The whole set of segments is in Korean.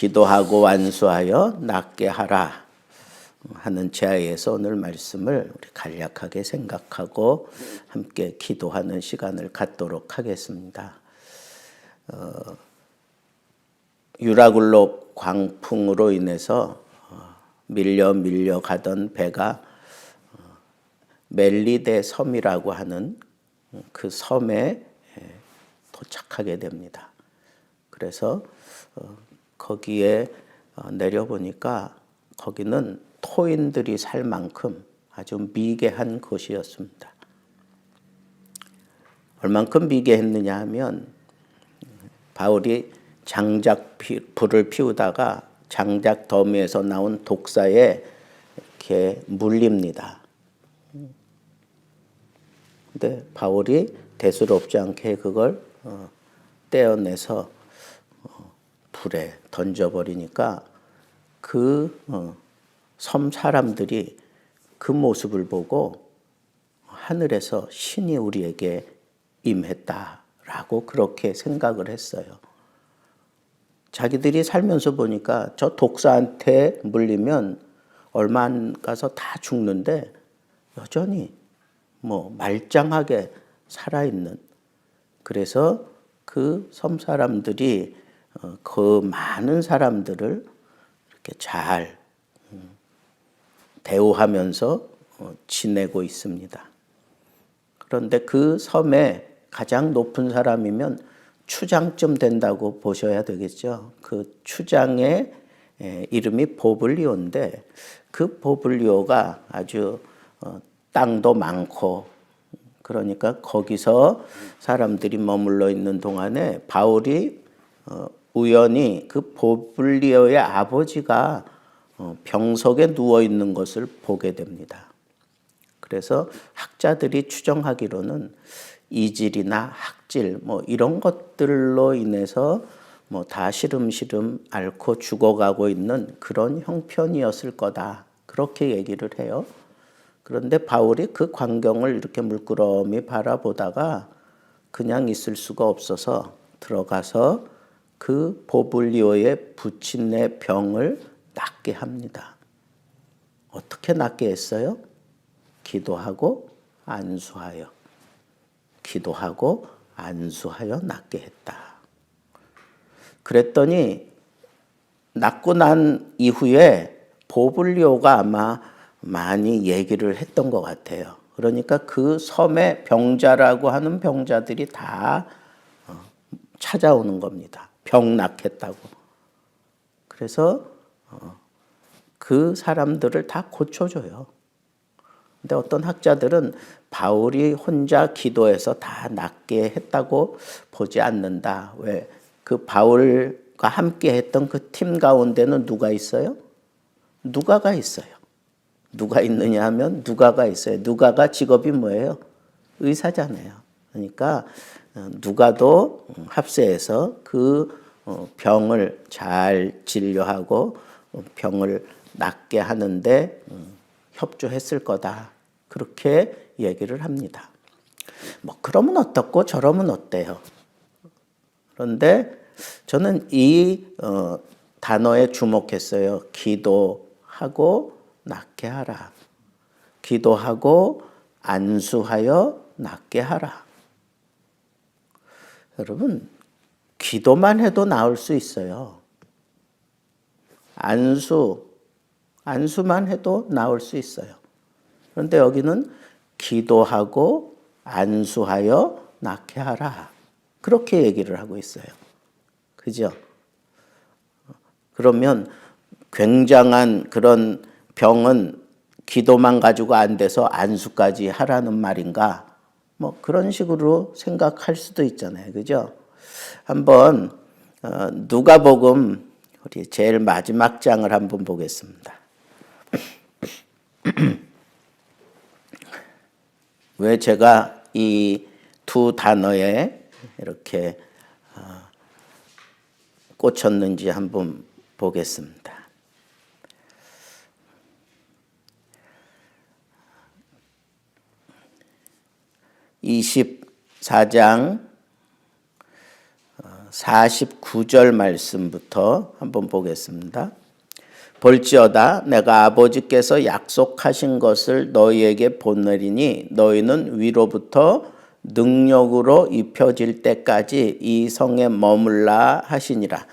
기도하고 완수하여 낫게 하라 하는 제하에서 오늘 말씀을 우리 간략하게 생각하고 함께 기도하는 시간을 갖도록 하겠습니다. 어, 유라굴로 광풍으로 인해서 어, 밀려 밀려 가던 배가 어, 멜리데 섬이라고 하는 그 섬에 예, 도착하게 됩니다. 그래서 어, 거기에 내려 보니까 거기는 토인들이 살 만큼 아주 미개한 곳이었습니다. 얼만큼 미개했느냐 하면 바울이 장작 불을 피우다가 장작 더미에서 나온 독사에 이렇게 물립니다. 근데 바울이 대수롭지 않게 그걸 어, 떼어내서 어, 불에 던져버리니까 그섬 어, 사람들이 그 모습을 보고 하늘에서 신이 우리에게 임했다라고 그렇게 생각을 했어요. 자기들이 살면서 보니까 저 독사한테 물리면 얼마 안 가서 다 죽는데 여전히 뭐 말짱하게 살아있는 그래서 그 섬 사람들이 어, 그 많은 사람들을 이렇게 잘 음, 대우하면서 어, 지내고 있습니다. 그런데 그 섬에 가장 높은 사람이면 추장쯤 된다고 보셔야 되겠죠. 그 추장의 이름이 보블리오인데 그 보블리오가 아주 어, 땅도 많고 그러니까 거기서 사람들이 머물러 있는 동안에 바울이 어, 우연히 그 보블리오의 아버지가 어, 병석에 누워 있는 것을 보게 됩니다. 그래서 학자들이 추정하기로는 이질이나 학질 뭐 이런 것들로 인해서 뭐 다 시름시름 앓고 죽어가고 있는 그런 형편이었을 거다. 그렇게 얘기를 해요. 그런데 바울이 그 광경을 이렇게 물끄러미 바라보다가 그냥 있을 수가 없어서 들어가서 그 보블리오의 부친의 병을 낫게 합니다. 어떻게 낫게 했어요? 기도하고 안수하여. 기도하고 안수하여 낫게 했다. 그랬더니 낫고 난 이후에 보블리오가 아마 많이 얘기를 했던 것 같아요. 그러니까 그 섬의 병자라고 하는 병자들이 다 어, 찾아오는 겁니다. 병 낫겠다고. 그래서 어, 그 사람들을 다 고쳐줘요. 근데 어떤 학자들은 바울이 혼자 기도해서 다 낫게 했다고 보지 않는다. 왜? 그 바울과 함께 했던 그 팀 가운데는 누가 있어요? 누가가 있어요. 누가 있느냐 하면 누가가 있어요. 누가가 직업이 뭐예요? 의사잖아요. 그러니까 어, 누가도 합세해서 그 어, 병을 잘 진료하고 어, 병을 낫게 하는데 음, 협조했을 거다. 그렇게 얘기를 합니다. 뭐 그러면 어떻고 저러면 어때요? 그런데 저는 이 어, 단어에 주목했어요. 기도하고 낫게 하라. 기도하고 안수하여 낫게 하라. 여러분, 기도만 해도 나을 수 있어요. 안수, 안수만 해도 나올 수 있어요. 그런데 여기는 기도하고 안수하여 낫게 하라. 그렇게 얘기를 하고 있어요. 그죠? 그러면 굉장한 그런 병은 기도만 가지고 안 돼서 안수까지 하라는 말인가? 뭐 그런 식으로 생각할 수도 있잖아요. 그죠? 한번 어, 누가복음 우리 제일 마지막 장을 한번 보겠습니다. 왜 제가 이 두 단어에 이렇게 어, 꽂혔는지 한번 보겠습니다. 이십장 어, 49절 말씀부터 한번 보겠습니다. 볼지어다 내가 아버지께서 약속하신 것을 너희에게 보내리니 너희는 위로부터 능력으로 입혀질 때까지 이 성에 머물라 하시니라.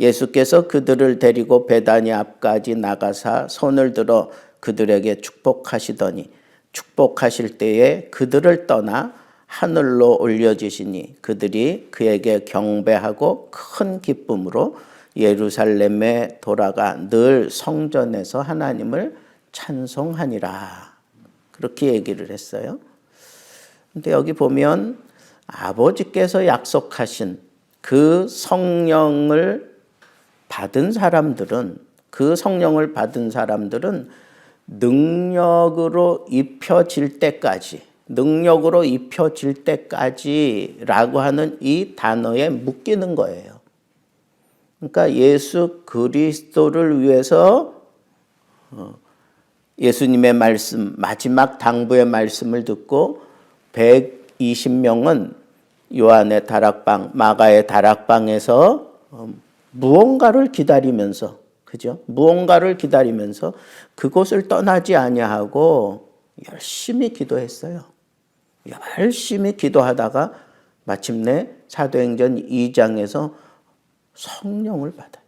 예수께서 그들을 데리고 베다니 앞까지 나가사 손을 들어 그들에게 축복하시더니 축복하실 때에 그들을 떠나 하늘로 올려지시니 그들이 그에게 경배하고 큰 기쁨으로 예루살렘에 돌아가 늘 성전에서 하나님을 찬송하니라. 그렇게 얘기를 했어요. 근데 여기 보면 아버지께서 약속하신 그 성령을 받은 사람들은 그 성령을 받은 사람들은 능력으로 입혀질 때까지 능력으로 입혀질 때까지라고 하는 이 단어에 묶이는 거예요. 그러니까 예수 그리스도를 위해서 어, 예수님의 말씀 마지막 당부의 말씀을 듣고 120명은 요한의 다락방 마가의 다락방에서 어, 무언가를 기다리면서 그죠? 무언가를 기다리면서 그곳을 떠나지 아니하고 열심히 기도했어요. 열심히 기도하다가 마침내 사도행전 2장에서 성령을 받아요.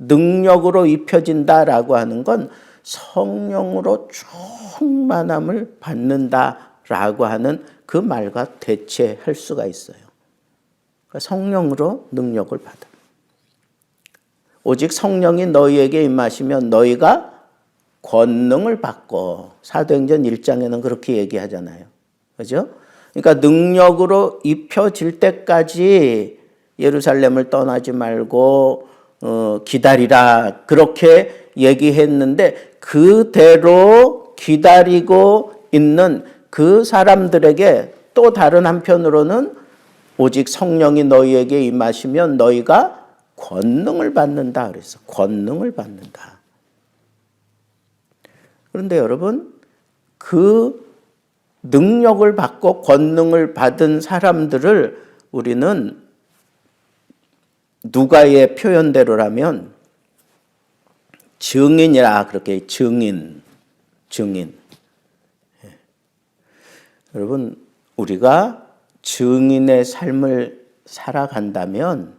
능력으로 입혀진다라고 하는 건 성령으로 충만함을 받는다라고 하는 그 말과 대체할 수가 있어요. 그러니까 성령으로 능력을 받아. 오직 성령이 너희에게 임하시면 너희가 권능을 받고 사도행전 1장에는 그렇게 얘기하잖아요. 그죠? 그러니까 능력으로 입혀질 때까지 예루살렘을 떠나지 말고 어, 기다리라 그렇게 얘기했는데 그대로 기다리고 있는 그 사람들에게 또 다른 한편으로는 오직 성령이 너희에게 임하시면 너희가 권능을 받는다 그래서 권능을 받는다. 그런데 여러분 그 능력을 받고 권능을 받은 사람들을 우리는 누가의 표현대로라면 증인이라 그렇게 증인, 증인. 예. 여러분 우리가 증인의 삶을 살아간다면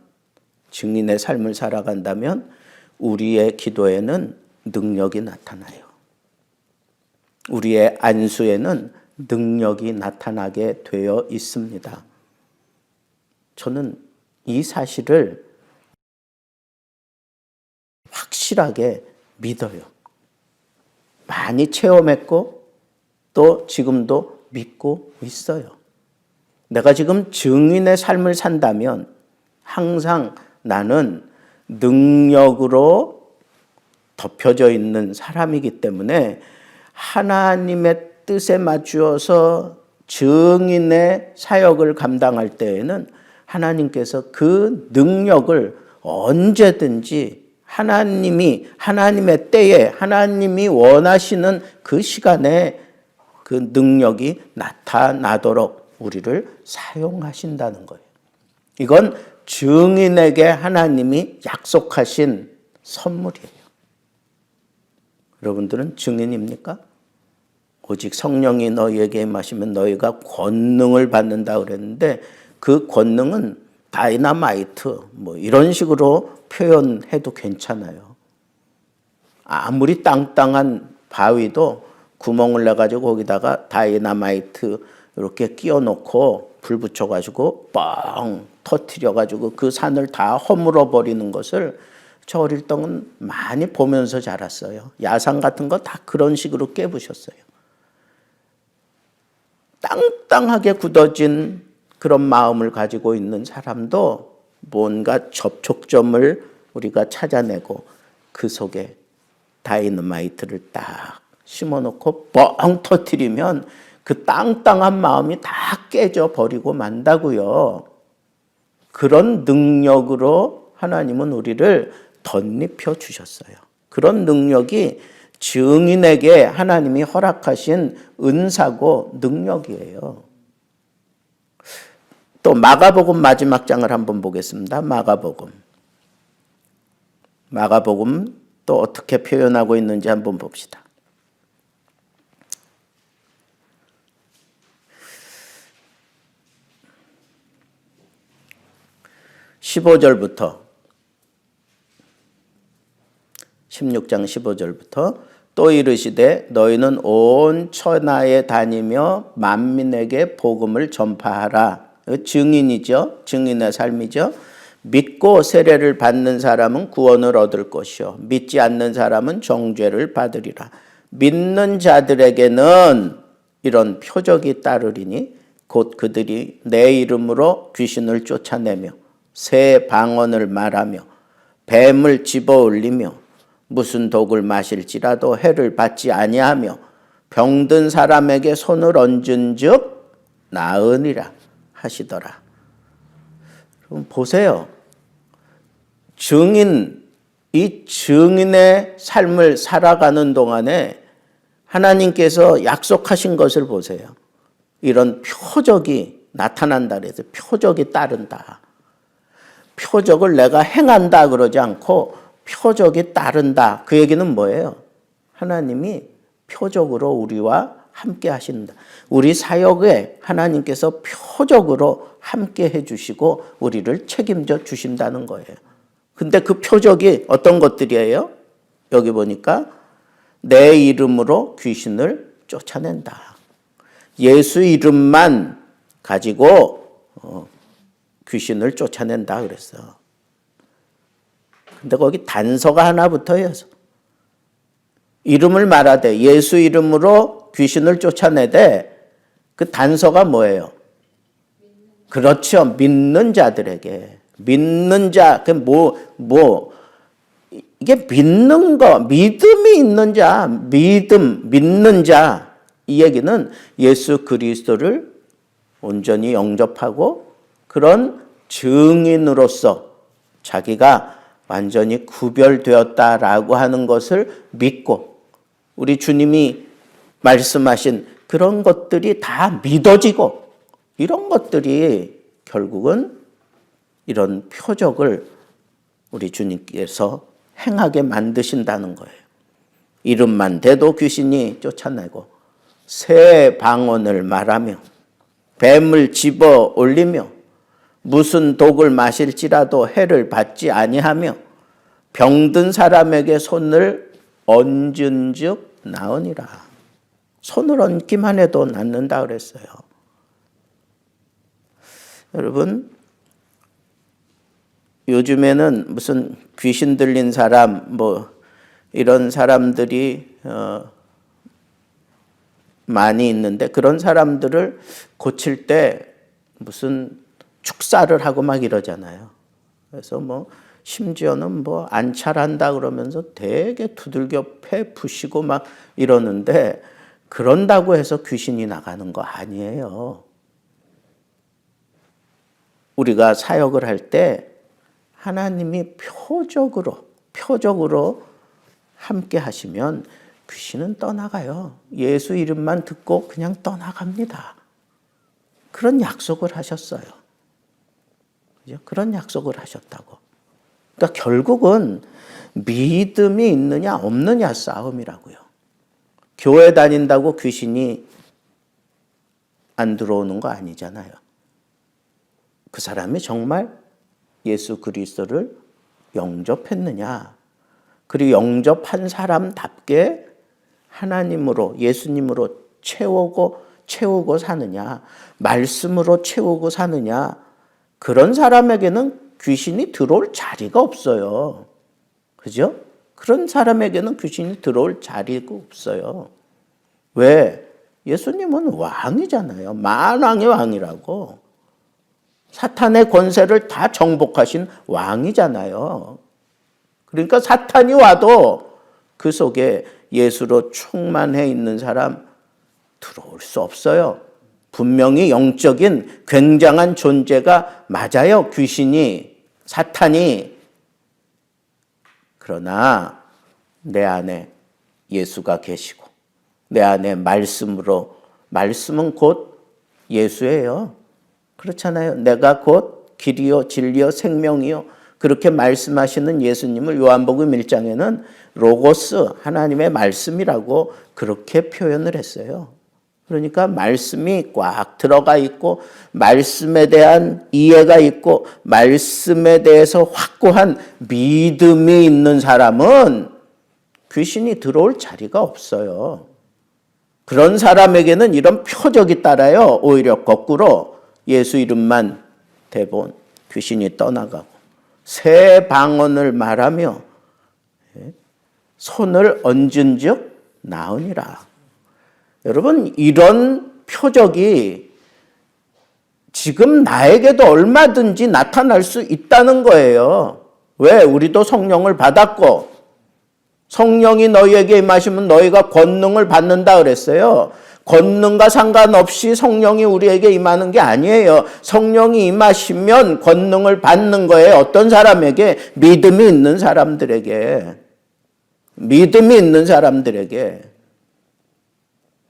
증인의 삶을 살아간다면 우리의 기도에는 능력이 나타나요. 우리의 안수에는 능력이 나타나게 되어 있습니다. 저는 이 사실을 확실하게 믿어요. 많이 체험했고 또 지금도 믿고 있어요. 내가 지금 증인의 삶을 산다면 항상 나는 능력으로 덮여져 있는 사람이기 때문에 하나님의 뜻에 맞추어서 증인의 사역을 감당할 때에는 하나님께서 그 능력을 언제든지 하나님이 하나님의 때에 하나님이 원하시는 그 시간에 그 능력이 나타나도록 우리를 사용하신다는 거예요. 이건 증인에게 하나님이 약속하신 선물이에요. 여러분들은 증인입니까? 오직 성령이 너희에게 마시면 너희가 권능을 받는다 그랬는데 그 권능은 다이나마이트 뭐 이런 식으로 표현해도 괜찮아요. 아무리 땅땅한 바위도 구멍을 내 가지고 거기다가 다이나마이트 이렇게 끼워 놓고 불 붙여 가지고 뻥 터트려 가지고 그 산을 다 허물어 버리는 것을 저 어릴 적은 많이 보면서 자랐어요. 야상 같은 거 다 그런 식으로 깨부셨어요. 땅땅하게 굳어진 그런 마음을 가지고 있는 사람도 뭔가 접촉점을 우리가 찾아내고 그 속에 다이너마이트를 딱 심어놓고 뻥 터트리면 그 땅땅한 마음이 다 깨져 버리고 만다고요. 그런 능력으로 하나님은 우리를 덧입혀 주셨어요. 그런 능력이 증인에게 하나님이 허락하신 은사고 능력이에요. 또또 마가복음 마지막 장을 한번 보겠습니다. 마가복음. 마가복음 또 어떻게 표현하고 있는지 한번 봅시다. 15절부터 16장 15절부터 또 이르시되 너희는 온 천하에 다니며 만민에게 복음을 전파하라. 증인이죠. 증인의 삶이죠. 믿고 세례를 받는 사람은 구원을 얻을 것이요 믿지 않는 사람은 정죄를 받으리라. 믿는 자들에게는 이런 표적이 따르리니 곧 그들이 내 이름으로 귀신을 쫓아내며 새 방언을 말하며 뱀을 집어 올리며 무슨 독을 마실지라도 해를 받지 아니하며 병든 사람에게 손을 얹은즉 나으니라 하시더라. 그럼 보세요. 증인 이 증인의 삶을 살아가는 동안에 하나님께서 약속하신 것을 보세요. 이런 표적이 나타난다 그래서 표적이 따른다. 표적을 내가 행한다 그러지 않고 표적이 따른다. 그 얘기는 뭐예요? 하나님이 표적으로 우리와 함께 하신다. 우리 사역에 하나님께서 표적으로 함께 해 주시고 우리를 책임져 주신다는 거예요. 근데 그 표적이 어떤 것들이에요? 여기 보니까 내 이름으로 귀신을 쫓아낸다. 예수 이름만 가지고 어, 귀신을 쫓아낸다 그랬어. 근데 거기 단서가 하나 붙어요. 이름을 말하되 예수 이름으로 귀신을 쫓아내되 그 단서가 뭐예요? 그렇죠. 믿는 자들에게. 믿는 자, 그 뭐, 뭐, 이게 믿는 거, 믿음이 있는 자, 믿음, 믿는 자, 이 얘기는 예수 그리스도를 온전히 영접하고 그런 증인으로서 자기가 완전히 구별되었다라고 하는 것을 믿고 우리 주님이 말씀하신 그런 것들이 다 믿어지고 이런 것들이 결국은 이런 표적을 우리 주님께서 행하게 만드신다는 거예요. 이름만 대도 귀신이 쫓아내고 새 방언을 말하며 뱀을 집어 올리며 무슨 독을 마실지라도 해를 받지 아니하며 병든 사람에게 손을 얹은즉 나으니라. 손을 얹기만 해도 낫는다 그랬어요. 여러분 요즘에는 무슨 귀신 들린 사람 뭐 이런 사람들이 어 많이 있는데 그런 사람들을 고칠 때 무슨 축사를 하고 막 이러잖아요. 그래서 뭐 심지어는 뭐 안찰한다 그러면서 되게 두들겨 패 부시고 막 이러는데 그런다고 해서 귀신이 나가는 거 아니에요. 우리가 사역을 할 때 하나님이 표적으로 표적으로 함께 하시면 귀신은 떠나가요. 예수 이름만 듣고 그냥 떠나갑니다. 그런 약속을 하셨어요. 그런 약속을 하셨다고. 그러니까 결국은 믿음이 있느냐 없느냐 싸움이라고요. 교회 다닌다고 귀신이 안 들어오는 거 아니잖아요. 그 사람이 정말 예수 그리스도를 영접했느냐. 그리고 영접한 사람답게 하나님으로 예수님으로 채우고 채우고 사느냐, 말씀으로 채우고 사느냐, 그런 사람에게는 귀신이 들어올 자리가 없어요. 그죠? 그런 사람에게는 귀신이 들어올 자리가 없어요. 왜? 예수님은 왕이잖아요. 만왕의 왕이라고. 사탄의 권세를 다 정복하신 왕이잖아요. 그러니까 사탄이 와도 그 속에 예수로 충만해 있는 사람 들어올 수 없어요. 분명히 영적인 굉장한 존재가 맞아요. 귀신이, 사탄이. 그러나 내 안에 예수가 계시고 내 안에 말씀으로 말씀은 곧 예수예요. 그렇잖아요. 내가 곧 길이요, 진리요, 생명이요. 그렇게 말씀하시는 예수님을 요한복음 1장에는 로고스, 하나님의 말씀이라고 그렇게 표현을 했어요. 그러니까 말씀이 꽉 들어가 있고, 말씀에 대한 이해가 있고, 말씀에 대해서 확고한 믿음이 있는 사람은 귀신이 들어올 자리가 없어요. 그런 사람에게는 이런 표적이 따라요. 오히려 거꾸로 예수 이름만 대본 귀신이 떠나가고 새 방언을 말하며 예, 손을 얹은 즉 나으니라. 여러분 이런 표적이 지금 나에게도 얼마든지 나타날 수 있다는 거예요. 왜? 우리도 성령을 받았고 성령이 너희에게 임하시면 너희가 권능을 받는다 그랬어요. 권능과 상관없이 성령이 우리에게 임하는 게 아니에요. 성령이 임하시면 권능을 받는 거예요. 어떤 사람에게? 믿음이 있는 사람들에게. 믿음이 있는 사람들에게.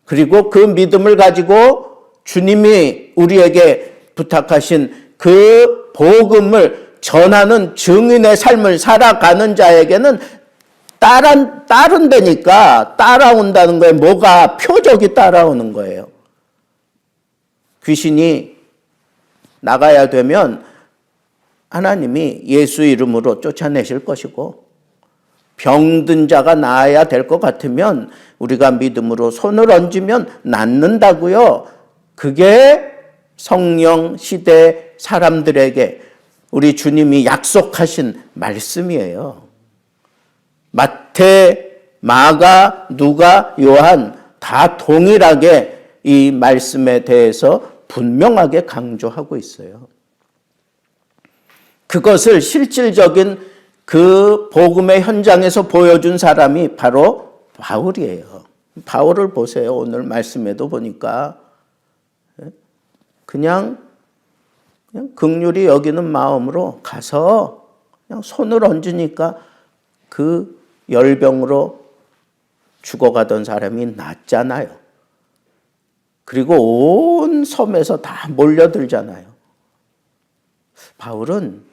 그리고 그 믿음을 가지고 주님이 우리에게 부탁하신 그 복음을 전하는 증인의 삶을 살아가는 자에게는 따른, 따른다니까 따라온다는 거에 뭐가 표적이 따라오는 거예요. 귀신이 나가야 되면 하나님이 예수 이름으로 쫓아내실 것이고 병든 자가 나아야 될 것 같으면 우리가 믿음으로 손을 얹으면 낫는다고요. 그게 성령 시대 사람들에게 우리 주님이 약속하신 말씀이에요. 마태, 마가, 누가, 요한 다 동일하게 이 말씀에 대해서 분명하게 강조하고 있어요. 그것을 실질적인 그 복음의 현장에서 보여준 사람이 바로 바울이에요. 바울을 보세요. 오늘 말씀에도 보니까 그냥 그냥 극률이 여기는 마음으로 가서 그냥 손을 얹으니까 그 열병으로 죽어가던 사람이 낫잖아요. 그리고 온 섬에서 다 몰려들잖아요. 바울은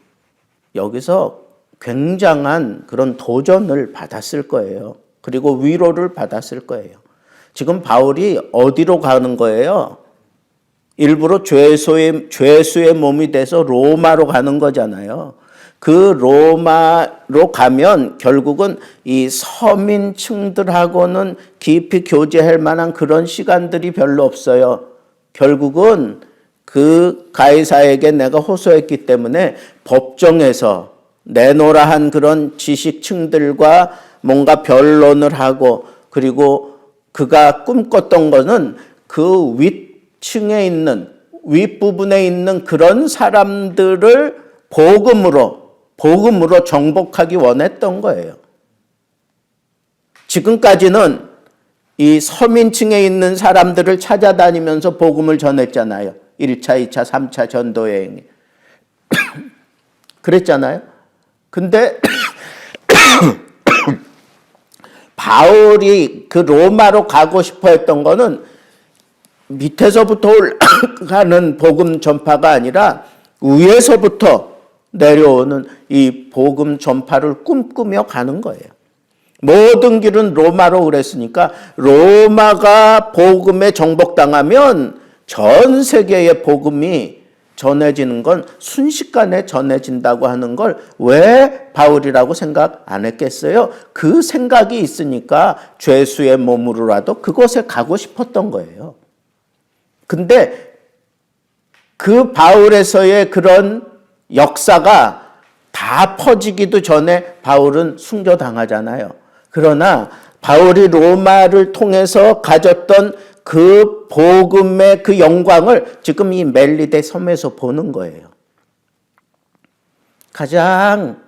여기서 굉장한 그런 도전을 받았을 거예요. 그리고 위로를 받았을 거예요. 지금 바울이 어디로 가는 거예요? 일부러 죄수의, 죄수의 몸이 돼서 로마로 가는 거잖아요. 그 로마로 가면 결국은 이 서민층들하고는 깊이 교제할 만한 그런 시간들이 별로 없어요. 결국은 그 가이사에게 내가 호소했기 때문에 법정에서 내노라 한 그런 지식층들과 뭔가 변론을 하고 그리고 그가 꿈꿨던 것은 그 윗층에 있는 윗부분에 있는 그런 사람들을 복음으로 복음으로 정복하기 원했던 거예요. 지금까지는 이 서민층에 있는 사람들을 찾아다니면서 복음을 전했잖아요. 1차, 2차, 3차 전도 여행. 그랬잖아요. 근데 바울이 그 로마로 가고 싶어 했던 거는 밑에서부터 올라가는 복음 전파가 아니라 위에서부터 내려오는 이 복음 전파를 꿈꾸며 가는 거예요. 모든 길은 로마로 그랬으니까 로마가 복음에 정복당하면 전 세계의 복음이 전해지는 건 순식간에 전해진다고 하는 걸 왜 바울이라고 생각 안 했겠어요? 그 생각이 있으니까 죄수의 몸으로라도 그곳에 가고 싶었던 거예요. 근데 그 바울에서의 그런 역사가 다 퍼지기도 전에 바울은 순교당하잖아요. 그러나 바울이 로마를 통해서 가졌던 그 복음의 그 영광을 지금 이 멜리데 섬에서 보는 거예요. 가장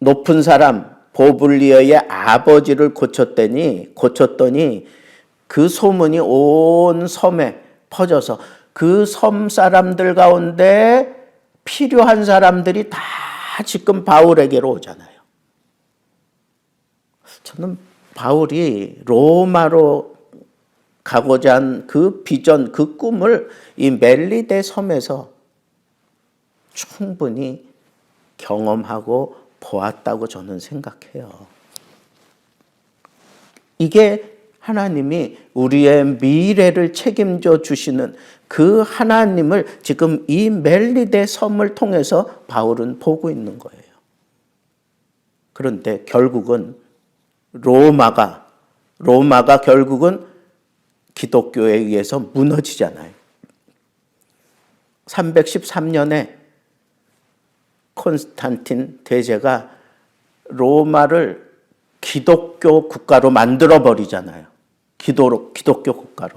높은 사람 보블리어의 아버지를 고쳤더니 고쳤더니 그 소문이 온 섬에 퍼져서 그 섬 사람들 가운데 필요한 사람들이 다 지금 바울에게로 오잖아요. 저는 바울이 로마로 가고자 한 그 비전, 그 꿈을 이 멜리데 섬에서 충분히 경험하고 보았다고 저는 생각해요. 이게 하나님이 우리의 미래를 책임져 주시는 그 하나님을 지금 이 멜리데 섬을 통해서 바울은 보고 있는 거예요. 그런데 결국은 로마가 로마가 결국은 기독교에 의해서 무너지잖아요. 313년에 콘스탄틴 대제가 로마를 기독교 국가로 만들어 버리잖아요. 기도로 기독교 국가로.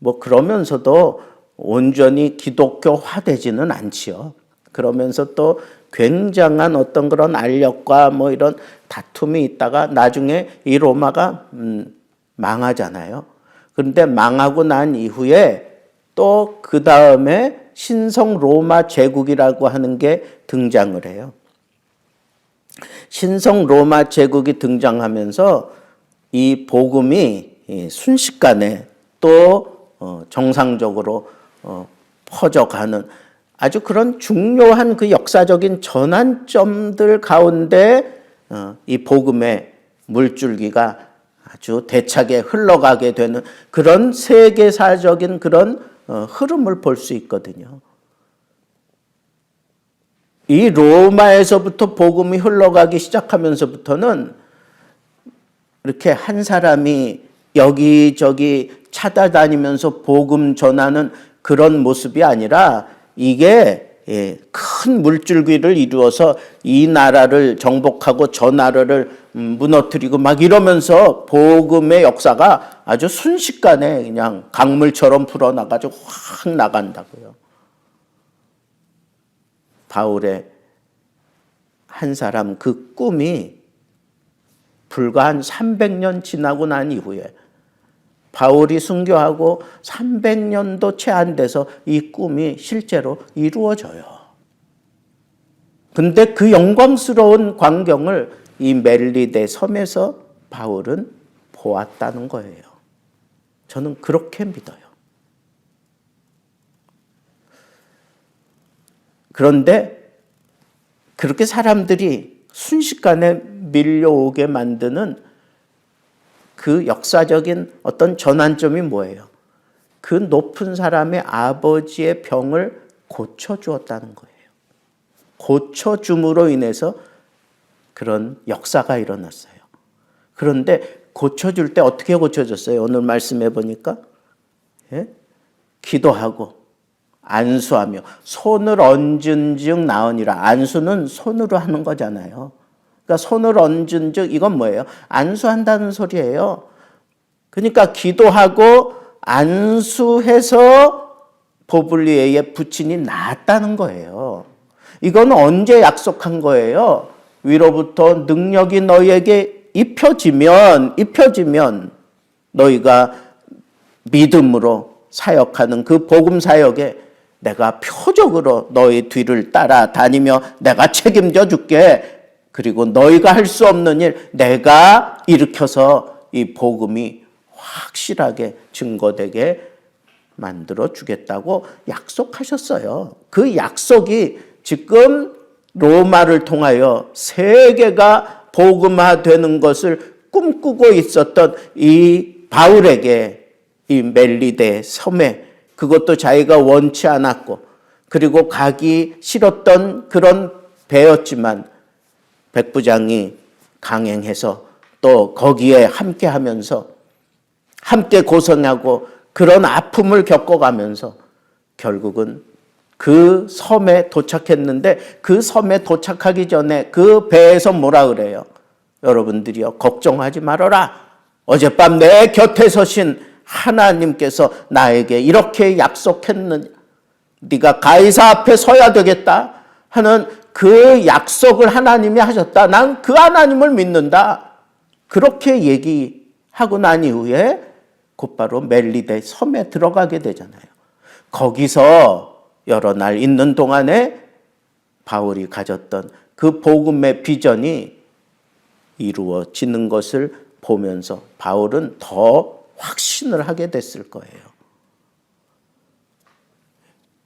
뭐 그러면서도 온전히 기독교화되지는 않지요. 그러면서 또 굉장한 어떤 그런 알력과 뭐 이런 다툼이 있다가 나중에 이 로마가 음, 망하잖아요. 그런데 망하고 난 이후에 또 그 다음에 신성 로마 제국이라고 하는 게 등장을 해요. 신성 로마 제국이 등장하면서 이 복음이 순식간에 또 어, 정상적으로 어, 퍼져가는 아주 그런 중요한 그 역사적인 전환점들 가운데 어, 이 복음의 물줄기가 아주 대차게 흘러가게 되는 그런 세계사적인 그런 흐름을 볼 수 있거든요. 이 로마에서부터 복음이 흘러가기 시작하면서부터는 이렇게 한 사람이 여기저기 찾아다니면서 복음 전하는 그런 모습이 아니라 이게 예, 큰 물줄기를 이루어서 이 나라를 정복하고 저 나라를 음, 무너뜨리고 막 이러면서 복음의 역사가 아주 순식간에 그냥 강물처럼 불어나가지고 확 나간다고요. 바울의 한 사람 그 꿈이 불과 한 300년 지나고 난 이후에 바울이 순교하고 300년도 채 안 돼서 이 꿈이 실제로 이루어져요. 근데 그 영광스러운 광경을 이 멜리데 섬에서 바울은 보았다는 거예요. 저는 그렇게 믿어요. 그런데 그렇게 사람들이 순식간에 밀려오게 만드는 그 역사적인 어떤 전환점이 뭐예요? 그 높은 사람의 아버지의 병을 고쳐주었다는 거예요. 고쳐줌으로 인해서 그런 역사가 일어났어요. 그런데 고쳐줄 때 어떻게 고쳐졌어요? 오늘 말씀해 보니까 예? 기도하고 안수하며 손을 얹은 즉 나으니라. 안수는 손으로 하는 거잖아요. 그러니까 손을 얹은 즉 이건 뭐예요? 안수한다는 소리예요. 그러니까 기도하고 안수해서 보블리에의 부친이 나았다는 거예요. 이건 언제 약속한 거예요? 위로부터 능력이 너희에게 입혀지면 입혀지면 너희가 믿음으로 사역하는 그 복음 사역에 내가 표적으로 너희 뒤를 따라 다니며 내가 책임져 줄게. 그리고 너희가 할 수 없는 일 내가 일으켜서 이 복음이 확실하게 증거되게 만들어 주겠다고 약속하셨어요. 그 약속이 지금 로마를 통하여 세계가 복음화되는 것을 꿈꾸고 있었던 이 바울에게 이 멜리데 섬에 그것도 자기가 원치 않았고 그리고 가기 싫었던 그런 배였지만 백부장이 강행해서 또 거기에 함께 하면서 함께 고생하고 그런 아픔을 겪어가면서 결국은 그 섬에 도착했는데 그 섬에 도착하기 전에 그 배에서 뭐라 그래요? 여러분들이요, 걱정하지 말아라. 어젯밤 내 곁에 서신 하나님께서 나에게 이렇게 약속했느냐. 네가 가이사 앞에 서야 되겠다 하는 그 약속을 하나님이 하셨다. 난 그 하나님을 믿는다. 그렇게 얘기하고 난 이후에 곧바로 멜리데 섬에 들어가게 되잖아요. 거기서 여러 날 있는 동안에 바울이 가졌던 그 복음의 비전이 이루어지는 것을 보면서 바울은 더 확신을 하게 됐을 거예요.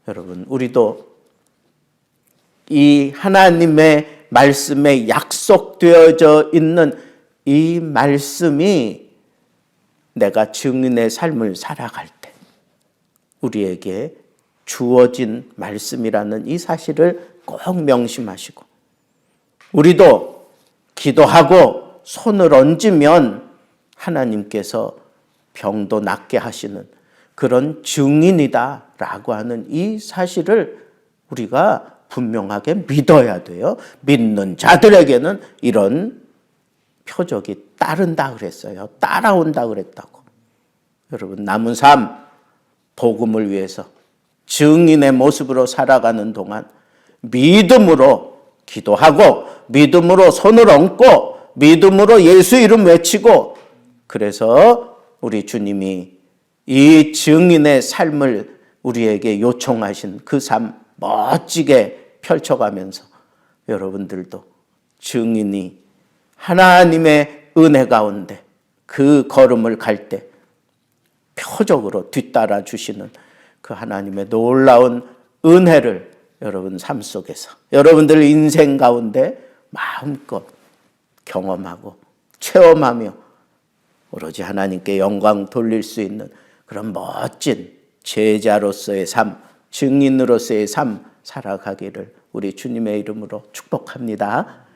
여러분, 우리도 이 하나님의 말씀에 약속되어져 있는 이 말씀이 내가 증인의 삶을 살아갈 때 우리에게 주어진 말씀이라는 이 사실을 꼭 명심하시고 우리도 기도하고 손을 얹으면 하나님께서 병도 낫게 하시는 그런 증인이다라고 하는 이 사실을 우리가 분명하게 믿어야 돼요. 믿는 자들에게는 이런 표적이 따른다 그랬어요. 따라온다 그랬다고. 여러분 남은 삶 복음을 위해서 증인의 모습으로 살아가는 동안 믿음으로 기도하고 믿음으로 손을 얹고 믿음으로 예수 이름 외치고 그래서 우리 주님이 이 증인의 삶을 우리에게 요청하신 그 삶 멋지게 펼쳐가면서 여러분들도 증인이 하나님의 은혜 가운데 그 걸음을 갈 때 표적으로 뒤따라 주시는 그 하나님의 놀라운 은혜를 여러분 삶 속에서 여러분들 인생 가운데 마음껏 경험하고 체험하며 오로지 하나님께 영광 돌릴 수 있는 그런 멋진 제자로서의 삶, 증인으로서의 삶 살아가기를 우리 주님의 이름으로 축복합니다.